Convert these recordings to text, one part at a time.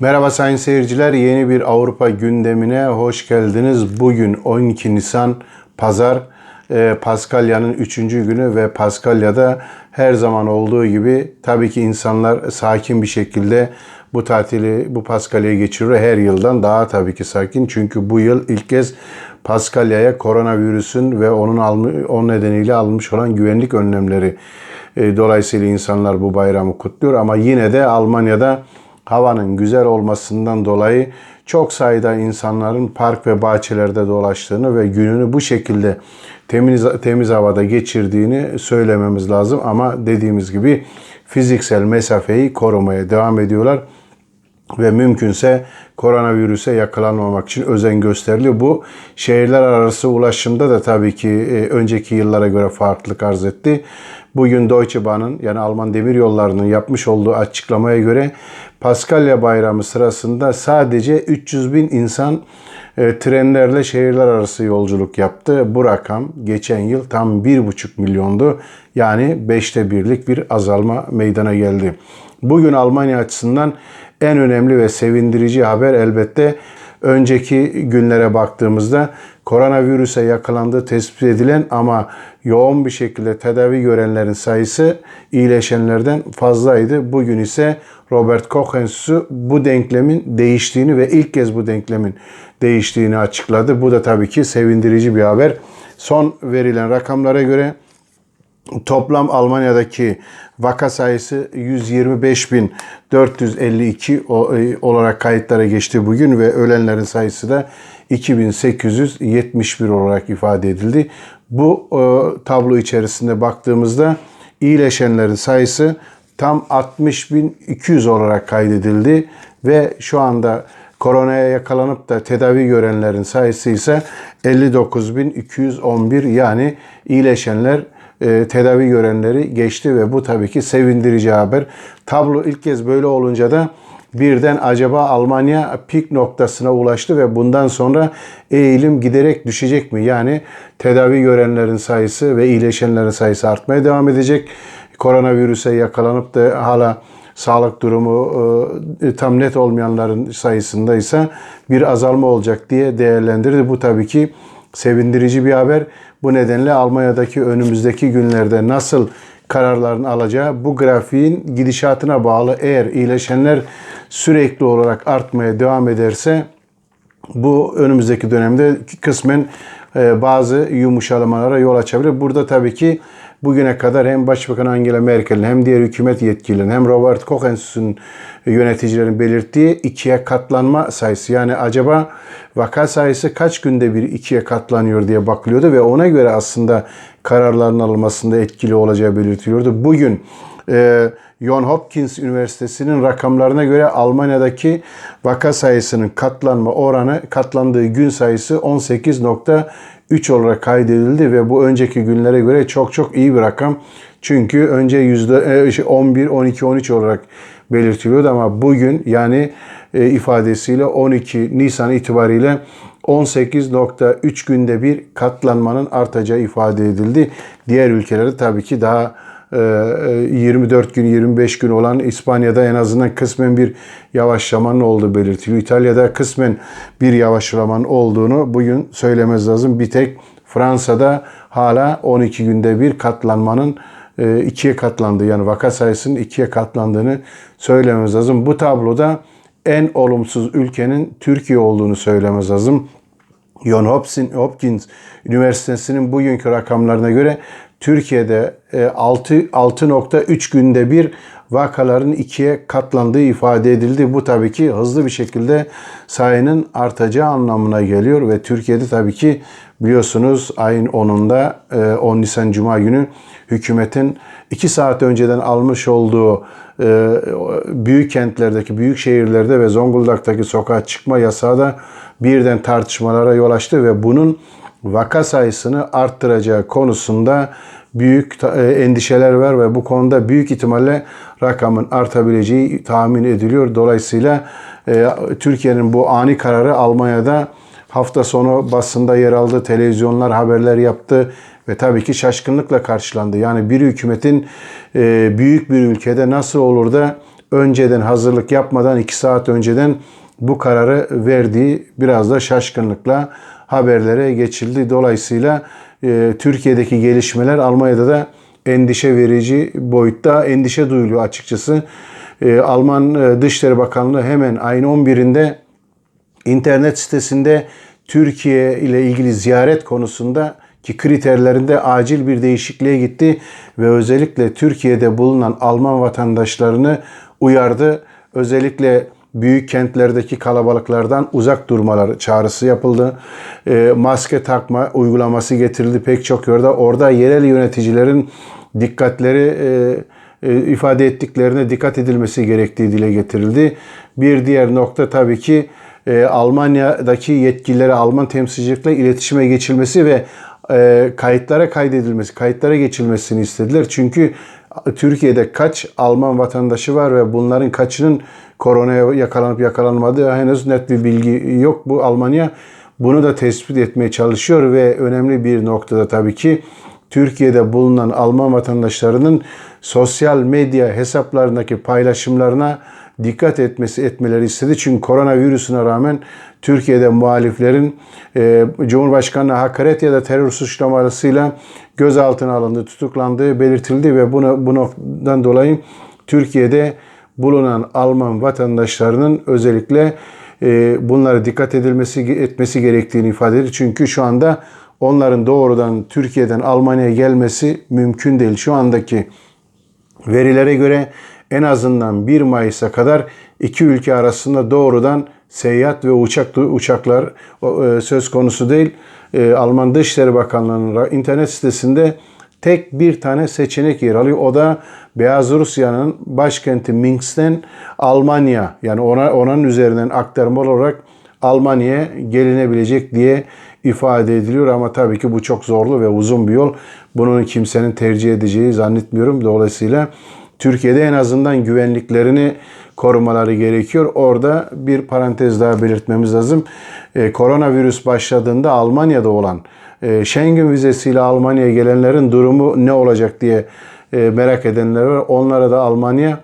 Merhaba sayın seyirciler. Yeni bir Avrupa gündemine hoş geldiniz. Bugün 12 Nisan Pazar. e, Paskalya'nın 3. günü ve Paskalya'da her zaman olduğu gibi tabii ki insanlar sakin bir şekilde bu tatili, bu Paskalya'yı geçiriyor. Her yıldan daha tabii ki sakin. Çünkü bu yıl ilk kez Paskalya'ya koronavirüsün ve onun almış, onun nedeniyle almış olan güvenlik önlemleri e, dolayısıyla insanlar bu bayramı kutluyor. Ama yine de Almanya'da havanın güzel olmasından dolayı çok sayıda insanların park ve bahçelerde dolaştığını ve gününü bu şekilde temiz temiz havada geçirdiğini söylememiz lazım ama dediğimiz gibi fiziksel mesafeyi korumaya devam ediyorlar ve mümkünse koronavirüse yakalanmamak için özen gösteriliyor. Bu şehirler arası ulaşımda da tabii ki e, önceki yıllara göre farklılık arz etti. Bugün Deutsche Bahn'ın yani Alman demir yollarının yapmış olduğu açıklamaya göre Paskalya Bayramı sırasında sadece 300 bin insan e, trenlerle şehirler arası yolculuk yaptı. Bu rakam geçen yıl tam 1,5 milyondu. Yani 5'te birlik bir azalma meydana geldi. Bugün Almanya açısından en önemli ve sevindirici haber elbette önceki günlere baktığımızda koronavirüse yakalandığı tespit edilen ama yoğun bir şekilde tedavi görenlerin sayısı iyileşenlerden fazlaydı. Bugün ise Robert Koch Enstitüsü bu denklemin değiştiğini ve ilk kez bu denklemin değiştiğini açıkladı. Bu da tabii ki sevindirici bir haber. Son verilen rakamlara göre Toplam Almanya'daki vaka sayısı 125.452 e, olarak kayıtlara geçti bugün ve ölenlerin sayısı da 2871 olarak ifade edildi. Bu e, tablo içerisinde baktığımızda iyileşenlerin sayısı tam 60.200 olarak kaydedildi ve şu anda koronaya yakalanıp da tedavi görenlerin sayısı ise 59.211 yani iyileşenler e, tedavi görenleri geçti ve bu tabii ki sevindirici haber. Tablo ilk kez böyle olunca da birden acaba Almanya pik noktasına ulaştı ve bundan sonra eğilim giderek düşecek mi? Yani tedavi görenlerin sayısı ve iyileşenlerin sayısı artmaya devam edecek. Koronavirüse yakalanıp da hala sağlık durumu e, tam net olmayanların sayısında ise bir azalma olacak diye değerlendirdi. Bu tabii ki sevindirici bir haber. Bu nedenle Almanya'daki önümüzdeki günlerde nasıl kararların alacağı bu grafiğin gidişatına bağlı. Eğer iyileşenler sürekli olarak artmaya devam ederse bu önümüzdeki dönemde kısmen e, bazı yumuşalamalara yol açabilir. Burada tabii ki bugüne kadar hem Başbakan Angela Merkel'in hem diğer hükümet yetkililerin hem Robert Koch Enstitüsü'nün yöneticilerin belirttiği ikiye katlanma sayısı. Yani acaba vaka sayısı kaç günde bir ikiye katlanıyor diye bakılıyordu ve ona göre aslında kararların alınmasında etkili olacağı belirtiliyordu. Bugün e, John Hopkins Üniversitesi'nin rakamlarına göre Almanya'daki vaka sayısının katlanma oranı katlandığı gün sayısı 18.3 olarak kaydedildi ve bu önceki günlere göre çok çok iyi bir rakam. Çünkü önce yüzde 11, 12, 13 olarak belirtiliyordu ama bugün yani e, ifadesiyle 12 Nisan itibariyle 18.3 günde bir katlanmanın artacağı ifade edildi. Diğer ülkelerde tabii ki daha 24 gün 25 gün olan İspanya'da en azından kısmen bir yavaşlamanın olduğu belirtiliyor. İtalya'da kısmen bir yavaşlamanın olduğunu bugün söylemez lazım. Bir tek Fransa'da hala 12 günde bir katlanmanın ikiye katlandığı yani vaka sayısının ikiye katlandığını söylememiz lazım. Bu tabloda en olumsuz ülkenin Türkiye olduğunu söylememiz lazım. John Hopkins Üniversitesi'nin bugünkü rakamlarına göre Türkiye'de 6 6.3 günde bir vakaların ikiye katlandığı ifade edildi. Bu tabii ki hızlı bir şekilde sayının artacağı anlamına geliyor ve Türkiye'de tabii ki biliyorsunuz ayın 10'unda 10 Nisan Cuma günü hükümetin 2 saat önceden almış olduğu büyük kentlerdeki, büyük şehirlerde ve Zonguldak'taki sokağa çıkma yasağı da birden tartışmalara yol açtı ve bunun vaka sayısını arttıracağı konusunda büyük endişeler var ve bu konuda büyük ihtimalle rakamın artabileceği tahmin ediliyor. Dolayısıyla Türkiye'nin bu ani kararı Almanya'da hafta sonu basında yer aldı, televizyonlar haberler yaptı ve tabii ki şaşkınlıkla karşılandı. Yani bir hükümetin büyük bir ülkede nasıl olur da önceden hazırlık yapmadan 2 saat önceden bu kararı verdiği biraz da şaşkınlıkla haberlere geçildi. Dolayısıyla e, Türkiye'deki gelişmeler Almanya'da da endişe verici boyutta endişe duyuluyor açıkçası. E, Alman e, Dışişleri Bakanlığı hemen ayın 11'inde internet sitesinde Türkiye ile ilgili ziyaret konusunda ki kriterlerinde acil bir değişikliğe gitti ve özellikle Türkiye'de bulunan Alman vatandaşlarını uyardı. Özellikle büyük kentlerdeki kalabalıklardan uzak durmaları çağrısı yapıldı. E, maske takma uygulaması getirildi pek çok yerde. Orada yerel yöneticilerin dikkatleri e, e, ifade ettiklerine dikkat edilmesi gerektiği dile getirildi. Bir diğer nokta tabii ki e, Almanya'daki yetkililere Alman temsilcilikle iletişime geçilmesi ve e, kayıtlara kaydedilmesi, kayıtlara geçilmesini istediler. Çünkü Türkiye'de kaç Alman vatandaşı var ve bunların kaçının koronaya yakalanıp yakalanmadığı henüz net bir bilgi yok. Bu Almanya bunu da tespit etmeye çalışıyor ve önemli bir noktada tabii ki Türkiye'de bulunan Alman vatandaşlarının sosyal medya hesaplarındaki paylaşımlarına dikkat etmesi etmeleri istedi. Çünkü koronavirüsüne rağmen Türkiye'de muhaliflerin e, Cumhurbaşkanı'na hakaret ya da terör suçlamasıyla gözaltına alındığı, tutuklandığı belirtildi ve bunu bundan dolayı Türkiye'de bulunan Alman vatandaşlarının özellikle e, bunlara dikkat edilmesi etmesi gerektiğini ifade ediyor. Çünkü şu anda onların doğrudan Türkiye'den Almanya'ya gelmesi mümkün değil. Şu andaki verilere göre en azından 1 Mayıs'a kadar iki ülke arasında doğrudan seyahat ve uçak uçaklar e, söz konusu değil. E, Alman Dışişleri Bakanlığı'nın internet sitesinde tek bir tane seçenek yer alıyor. O da Beyaz Rusya'nın başkenti Minsk'ten Almanya yani ona onun üzerinden aktarma olarak Almanya'ya gelinebilecek diye ifade ediliyor ama tabii ki bu çok zorlu ve uzun bir yol. Bunun kimsenin tercih edeceği zannetmiyorum. Dolayısıyla Türkiye'de en azından güvenliklerini korumaları gerekiyor. Orada bir parantez daha belirtmemiz lazım. Ee, koronavirüs başladığında Almanya'da olan e, Schengen vizesiyle Almanya'ya gelenlerin durumu ne olacak diye e, merak edenler var. Onlara da Almanya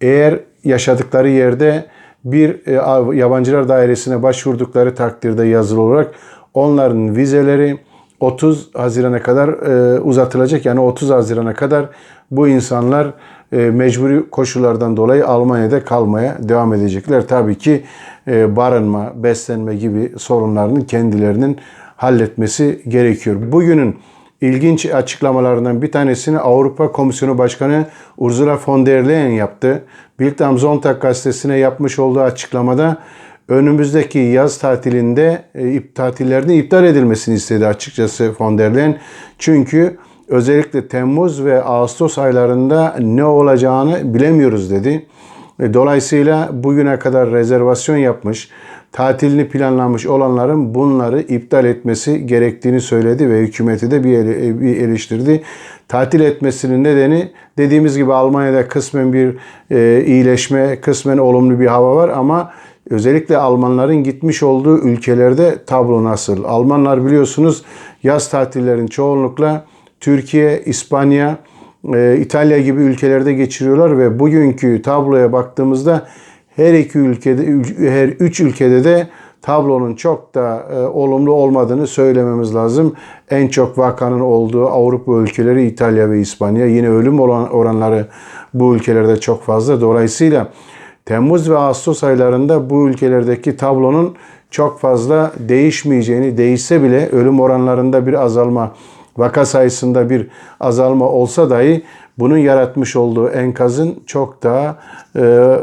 eğer yaşadıkları yerde bir e, yabancılar dairesine başvurdukları takdirde yazılı olarak onların vizeleri 30 Haziran'a kadar e, uzatılacak. Yani 30 Haziran'a kadar bu insanlar e, mecburi koşullardan dolayı Almanya'da kalmaya devam edecekler. Tabii ki e, barınma, beslenme gibi sorunlarının kendilerinin halletmesi gerekiyor. Bugünün ilginç açıklamalarından bir tanesini Avrupa Komisyonu Başkanı Ursula von der Leyen yaptı. Bild am Sonntag gazetesine yapmış olduğu açıklamada önümüzdeki yaz tatilinde e, tatillerini iptal edilmesini istedi açıkçası von der Leyen. Çünkü özellikle Temmuz ve Ağustos aylarında ne olacağını bilemiyoruz dedi. E, dolayısıyla bugüne kadar rezervasyon yapmış, tatilini planlamış olanların bunları iptal etmesi gerektiğini söyledi ve hükümeti de bir eleştirdi. Tatil etmesinin nedeni dediğimiz gibi Almanya'da kısmen bir e, iyileşme, kısmen olumlu bir hava var ama özellikle Almanların gitmiş olduğu ülkelerde tablo nasıl? Almanlar biliyorsunuz yaz tatillerin çoğunlukla Türkiye, İspanya, e, İtalya gibi ülkelerde geçiriyorlar ve bugünkü tabloya baktığımızda her iki ülkede, her üç ülkede de tablonun çok da e, olumlu olmadığını söylememiz lazım. En çok vakanın olduğu Avrupa ülkeleri İtalya ve İspanya. Yine ölüm olan oranları bu ülkelerde çok fazla. Dolayısıyla Temmuz ve Ağustos aylarında bu ülkelerdeki tablonun çok fazla değişmeyeceğini, değişse bile ölüm oranlarında bir azalma, vaka sayısında bir azalma olsa dahi bunun yaratmış olduğu enkazın çok daha e,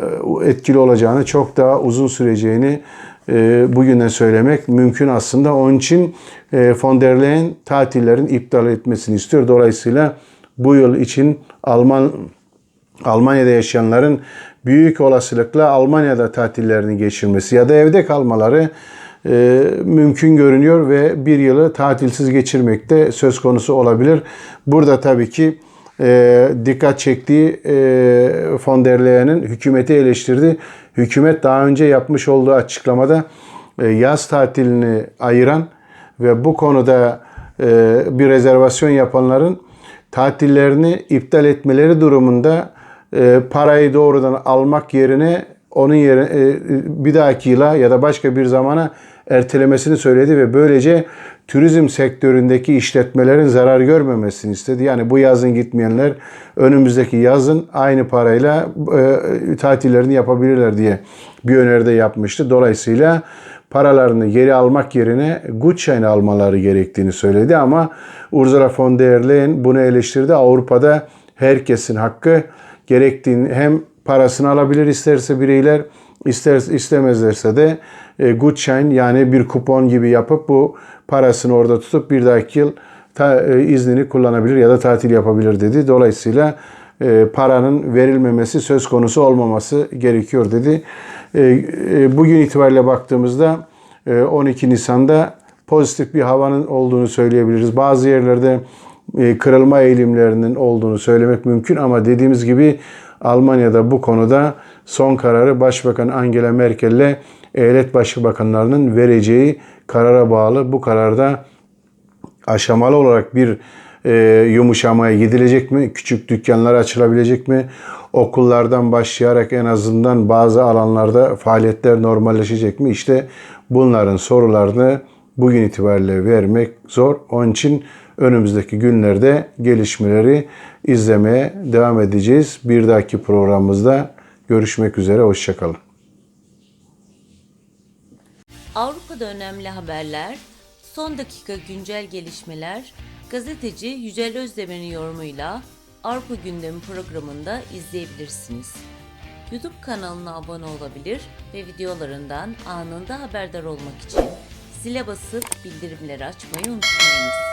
etkili olacağını, çok daha uzun süreceğini e, bugüne söylemek mümkün aslında. Onun için e, von der Leyen tatillerin iptal etmesini istiyor. Dolayısıyla bu yıl için Alman Almanya'da yaşayanların büyük olasılıkla Almanya'da tatillerini geçirmesi ya da evde kalmaları mümkün görünüyor ve bir yılı tatilsiz geçirmekte söz konusu olabilir. Burada tabii ki e, dikkat çektiği e, von der Leyen'in hükümeti eleştirdi. Hükümet daha önce yapmış olduğu açıklamada e, yaz tatilini ayıran ve bu konuda e, bir rezervasyon yapanların tatillerini iptal etmeleri durumunda e, parayı doğrudan almak yerine onun yerine e, bir dahaki yıla ya da başka bir zamana ertelemesini söyledi ve böylece turizm sektöründeki işletmelerin zarar görmemesini istedi. Yani bu yazın gitmeyenler önümüzdeki yazın aynı parayla e, tatillerini yapabilirler diye bir öneride yapmıştı. Dolayısıyla paralarını geri almak yerine Gutschein almaları gerektiğini söyledi ama Ursula von der Leyen bunu eleştirdi. Avrupa'da herkesin hakkı gerektiğini hem parasını alabilir isterse bireyler ister istemezlerse de e, Gutschein yani bir kupon gibi yapıp bu parasını orada tutup bir dahaki yıl ta, e, iznini kullanabilir ya da tatil yapabilir dedi. Dolayısıyla e, paranın verilmemesi söz konusu olmaması gerekiyor dedi. E, e, bugün itibariyle baktığımızda e, 12 Nisan'da pozitif bir havanın olduğunu söyleyebiliriz. Bazı yerlerde e, kırılma eğilimlerinin olduğunu söylemek mümkün ama dediğimiz gibi Almanya'da bu konuda son kararı Başbakan Angela Merkel'le eyalet başbakanlarının vereceği karara bağlı. Bu kararda aşamalı olarak bir e, yumuşamaya gidilecek mi? Küçük dükkanlar açılabilecek mi? Okullardan başlayarak en azından bazı alanlarda faaliyetler normalleşecek mi? İşte bunların sorularını bugün itibariyle vermek zor. Onun için önümüzdeki günlerde gelişmeleri izlemeye devam edeceğiz. Bir dahaki programımızda görüşmek üzere. Hoşçakalın. Avrupa'da önemli haberler, son dakika güncel gelişmeler, gazeteci Yücel Özdemir'in yorumuyla Avrupa Gündemi programında izleyebilirsiniz. YouTube kanalına abone olabilir ve videolarından anında haberdar olmak için zile basıp bildirimleri açmayı unutmayın.